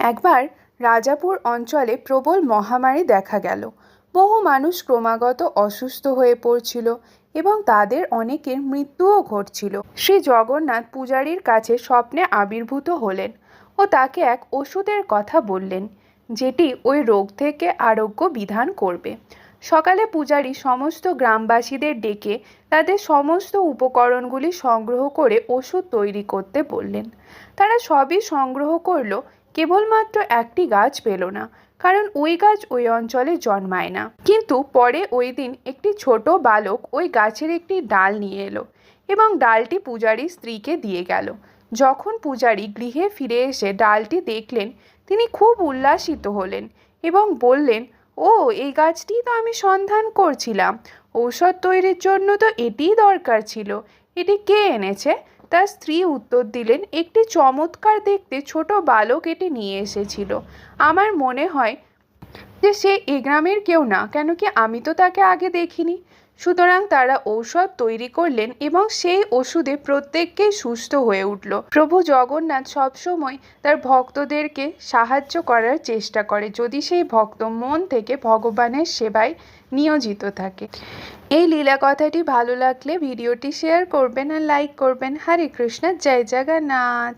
একবার রাজাপুর অঞ্চলে প্রবল মহামারী দেখা গেল। বহু মানুষ ক্রমাগত অসুস্থ হয়ে পড়ছিল এবং তাদের অনেকের মৃত্যুও ঘটছিল। শ্রী জগন্নাথ পূজারীর কাছে স্বপ্নে আবির্ভূত হলেন ও তাকে এক ওষুধের কথা বললেন, যেটি ওই রোগ থেকে আরোগ্য বিধান করবে। সকালে পূজারী সমস্ত গ্রামবাসীদের ডেকে তাদের সমস্ত উপকরণগুলি সংগ্রহ করে ওষুধ তৈরি করতে বললেন। তারা সবই সংগ্রহ করল কেবলমাত্র একটি গাছ পেল না, কারণ ওই গাছ ওই অঞ্চলে জন্মায় না। কিন্তু পরে ওই দিন একটি ছোট বালক ওই গাছের একটি ডাল নিয়ে এলো এবং ডালটি পূজারী স্ত্রীকে দিয়ে গেল। যখন পূজারী গৃহে ফিরে এসে ডালটি দেখলেন, তিনি খুব উল্লাসিত হলেন এবং বললেন, ও, এই গাছটি তো আমি সন্ধান করছিলাম। ঔষধ তৈরির জন্য তো এটিই দরকার ছিল। এটি কে এনেছে? তার স্ত্রী উত্তর দিলেন, একটি চমৎকার দেখতে ছোট বালক এটি নিয়ে এসেছিল। আমার মনে হয় যে সে এ গ্রামের কেউ না, কেন কি আমি তো তাকে আগে দেখিনি? সুতরাং তারা ঔষধ তৈরি করলেন এবং সেই ওষুধে প্রত্যেককেই সুস্থ হয়ে উঠল। প্রভু জগন্নাথ সবসময় তার ভক্তদেরকে সাহায্য করার চেষ্টা করে। যদি সেই ভক্ত মন থেকে ভগবানের সেবায় নিয়োজিত থাকে। এই লীলা কথাটি ভালো লাগলে ভিডিওটি শেয়ার করবেন আর লাইক করবেন। হরে কৃষ্ণ, জয় জগন্নাথ।